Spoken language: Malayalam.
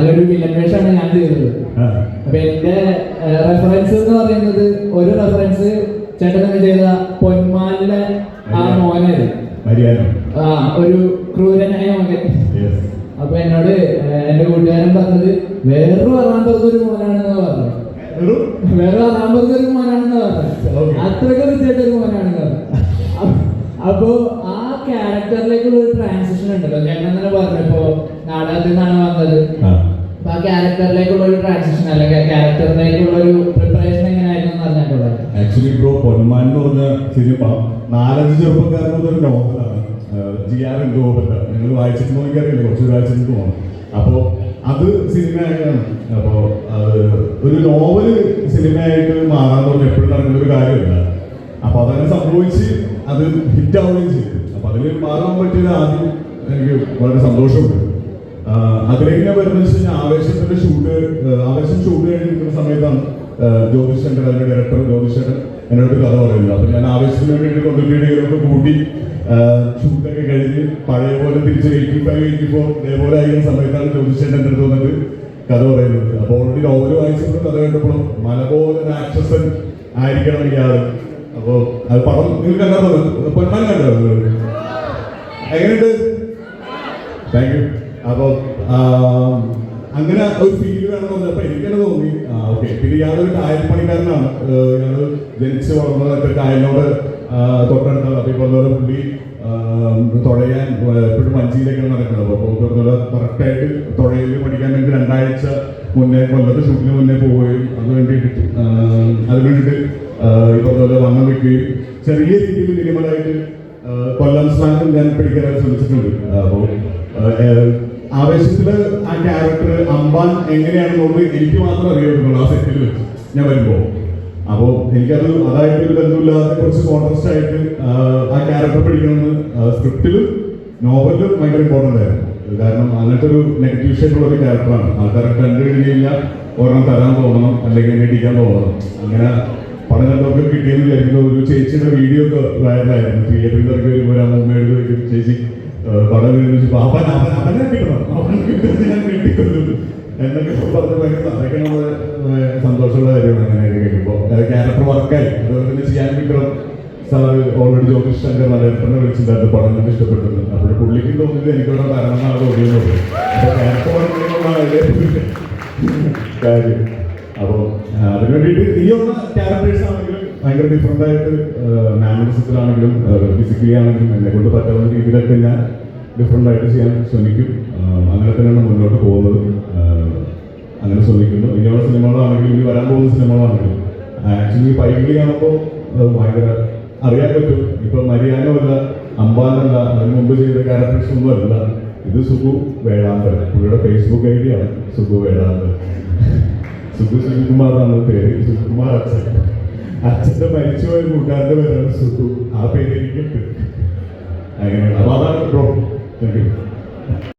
അതിലൊരു വില്ലൻ വേഷമാണ് ഞാൻ ചെയ്തത്. അപ്പൊ എന്റെ റെഫറൻസ് എന്ന് പറയുന്നത് ഒരു റെഫറൻസ് ചേട്ടൻ തന്നെ ചെയ്ത പൊന്മാനിലെ ആ മര്യാദ. ആ ഒരു ക്രൂരനായ മകൻ അപ്പൊ എന്നോട് എന്റെ കൂട്ടുകാരൻ പറഞ്ഞത് വേറൊരു വരാൻ ഒരു മോനാണെന്ന് പറഞ്ഞു വേറെ അറാമ്പറത്ത് ഒരു മോനാണെന്ന് പറഞ്ഞു. അത്രയ്ക്ക് വൃത്തിയായിട്ട് ഒരു മോനാണെന്ന് പറഞ്ഞു അപ്പോ ആ ക്യാരക്ടറിലേക്കുള്ള ഒരു ട്രാൻസിഷൻ ഉണ്ടല്ലോ. ഞാൻ അങ്ങനെ പറഞ്ഞു ഇപ്പൊ നാടകത്തിൽ നിന്നാണ് വന്നത്. ക്യാരക്ടറിലേക്കുള്ള ഒരു ട്രാൻസിഷൻ അല്ലെങ്കിൽ ക്യാരക്ടറിലേക്കുള്ള ഒരു പ്രിപ്പറേഷൻ എങ്ങനെയായിരുന്നു എന്ന് ആക്ച്വലി ബ്രോ പൊന്മാൻ എന്ന് പറഞ്ഞ സിനിമ നാലഞ്ച് ചെറുപ്പക്കാരുടെ ഒരു നോവലാണ് ജി ആർ ഗോപന്റെ നിങ്ങൾ വായിച്ചിട്ടുണ്ടോ എനിക്കറിയില്ല. കുറച്ച് വായിച്ചിട്ട് പോകണം അപ്പോൾ അത് സിനിമയായിട്ടാണ് അപ്പോൾ ഒരു നോവൽ സിനിമയായിട്ട് മാറാന്ന് പറഞ്ഞാൽ എപ്പോഴും നടക്കുന്ന ഒരു കാര്യമില്ല. അപ്പോൾ അതങ്ങനെ സംഭവിച്ച് അത് ഹിറ്റ് ആവുകയും ചെയ്തു. അപ്പോൾ അതിൽ മാറാൻ പറ്റിയത് ആദ്യം എനിക്ക് വളരെ സന്തോഷമുണ്ട്. അതിലേക്ക് വരുന്നത് വെച്ച് കഴിഞ്ഞാൽ ആവേശത്തിന്റെ ഷൂട്ട് ആവേശം ഷൂട്ട് കഴിഞ്ഞിരിക്കുന്ന സമയത്താണ് ജ്യോതിഷ് ശങ്കർ അതിന്റെ ഡയറക്ടർ ജ്യോതിഷ് ശങ്കർ എന്നോട് കഥ പറയുന്നത്. അപ്പൊ ഞാൻ ആവേശത്തിന് വേണ്ടിയിട്ട് കൊണ്ടുപോയിട്ട് കൂട്ടി ഷൂട്ടൊക്കെ കഴിഞ്ഞ് പഴയ പോലെ തിരിച്ച് എയ്റ്റി ഫൈവ് എയ്റ്റി ഇതേപോലെ ആയിരുന്ന സമയത്താണ് ജ്യോതിഷ് ശങ്കർ എന്റെ അടുത്ത് വന്നിട്ട് കഥ പറയുന്നത്. അപ്പോൾ ഓൾറെഡി ഓരോ വായിച്ചപ്പോൾ കഥ കേട്ടപ്പോഴും മല പോലെ ആയിരിക്കണം ഇയാൾ അപ്പോൾ അത് പടം നിങ്ങൾ കണ്ടാ? പൊന്മാൻ കണ്ടോ നിങ്ങൾ? എങ്ങനെയുണ്ട്? താങ്ക് യു അപ്പോൾ അങ്ങനെ ഒരു ഫീൽ വേണമെന്ന് പറഞ്ഞപ്പോൾ എനിക്കത് തോന്നി. ഓക്കെ പിന്നെ ഇയാളൊരു കായൽ പണിക്കാരനാണ് ഞങ്ങൾ ജനിച്ച് വളർന്നതൊക്കെ കായലിനോട് തൊട്ടടുത്താണ്. അപ്പോൾ ഇപ്പോൾ പുള്ളി തുഴയാൻ എപ്പോഴും വഞ്ചിയിലേക്കാണ് നടക്കുന്നത്. അപ്പോൾ പറഞ്ഞ കറക്റ്റായിട്ട് തുഴയിൽ പഠിക്കാൻ വേണ്ടി രണ്ടാഴ്ച മുന്നേ കൊല്ലത്ത് ഷൂട്ടിന് മുന്നേ പോവുകയും അത് വേണ്ടിയിട്ട് ഈ പറഞ്ഞ വണ്ണം വെക്കുകയും ചെറിയ രീതിയിൽ മിനിമലായിട്ട് കൊല്ലം സ്ഥാനത്തും ഞാൻ പിടിക്കാനായിട്ട് ശ്രമിച്ചിട്ടുണ്ട്. അപ്പോൾ ആവേശത്തിൽ ആ ക്യാരക്ടർ അമ്പാൻ എങ്ങനെയാണ് എങ്ങനെയാണെന്നുള്ളത് എനിക്ക് മാത്രം അറിയാവുള്ളൂ ആ സെറ്റിൽ വെച്ച് ഞാൻ വരുമ്പോ. അപ്പോ എനിക്കത് അതായിട്ട് ഒരു ബന്ധമില്ലാതെ കുറച്ച് കോൺട്രസ്റ്റ് ആയിട്ട് ആ ക്യാരക്ടർ പഠിക്കണമെന്ന് സ്ക്രിപ്റ്റിലും നോവലിലും ഭയങ്കര ഇമ്പോർട്ടന്റ് ആയിരുന്നു. കാരണം അങ്ങനത്തെ ഒരു നെഗറ്റീവ് ഷേപ്പുള്ള ഒരു ക്യാരക്ടറാണ് ആൾക്കാരെ കണ്ടു കഴിഞ്ഞില്ല ഒരെണ്ണം തരാൻ തോന്നണം അല്ലെങ്കിൽ എന്നെ ഇടിക്കാൻ തോന്നണം അങ്ങനെ പണം കണ്ടവർക്ക് കിട്ടിയെന്ന് വിചാരിക്കുന്ന ഒരു ചേച്ചിയുടെ വീഡിയോ ഒക്കെ വൈറലായിരുന്നു തിയേറ്ററിൽ ഇറക്കി വരുമ്പോൾ ആ അമ്മ ചേച്ചി പടം വെച്ചു അവൻ അവൻ അവനെ കിട്ടണം. അവൻ കിട്ടുന്നത് ഞാൻ കിട്ടിക്കൊല്ലും എന്നൊക്കെ പറഞ്ഞ് ഭയങ്കര അതൊക്കെ നമ്മൾ സന്തോഷമുള്ള കാര്യമാണ് അങ്ങനെ കേൾക്കുമ്പോൾ ക്യാരക്ടർ വർക്കായി അതുപോലെ ചെയ്യാൻ കിട്ടണം. സാർ ഓൾറെഡി ജ്യോതിഷ് ശങ്കർ മലയാളത്തിനെ വിളിച്ചിട്ടുണ്ടായിരുന്നു പടം നമുക്ക് ഇഷ്ടപ്പെട്ടത് അപ്പോൾ പുള്ളിക്ക് തോന്നിയത് എനിക്കിവിടെ കാരണമാണ് തോന്നിയത്. അപ്പോൾ ക്യാരക്ടർ വർക്കിനുള്ള കാര്യം. അപ്പോൾ അതിന് വേണ്ടിയിട്ട് ഈ ഒന്ന് ക്യാരക്ടേഴ്സ് ആണെങ്കിലും ഭയങ്കര ഡിഫറെന്റ് ആയിട്ട് മാനറിസത്തിലാണെങ്കിലും ഫിസിക്കലി ആണെങ്കിലും എന്നെ കൊണ്ട് പറ്റാവുന്ന രീതിയിലൊക്കെ ഞാൻ ഡിഫറെന്റ് ആയിട്ട് ചെയ്യാൻ ശ്രമിക്കും. അങ്ങനെ തന്നെയാണ് മുന്നോട്ട് പോകുന്നത്. അങ്ങനെ ശ്രമിക്കുന്നു. ഇനിയുള്ള സിനിമകളാണെങ്കിലും ഇനി വരാൻ പോകുന്ന സിനിമകളാണെങ്കിലും ആക്ച്വലി പൈകിളി ആണപ്പോൾ ഭയങ്കര അറിയാൻ പറ്റും. ഇപ്പൊ മരിയാനോ അല്ല അമ്പാനല്ല അതിന് മുമ്പ് ചെയ്ത ക്യാരക്ടേഴ്സ് ഒന്നും അല്ല. ഇത് സുഖു വേഴാന്തൻ പുള്ളിയുടെ ഫേസ്ബുക്ക് ഐ ഡിയാണ് സുഖു വേഴാന്തൻ സുഖു സുനിൽകുമാർ എന്നാണ് പേര്. സുനിൽകുമാർ അച്ഛൻ. അച്ഛന്റെ മരിച്ചുപോയ കൂട്ടുകാരന്റെ പേരാണ് സുഖു ആ പേര് എനിക്കുണ്ട് അങ്ങനെ അപ്പൊ അതാണ് ബ്രോ താങ്ക് യു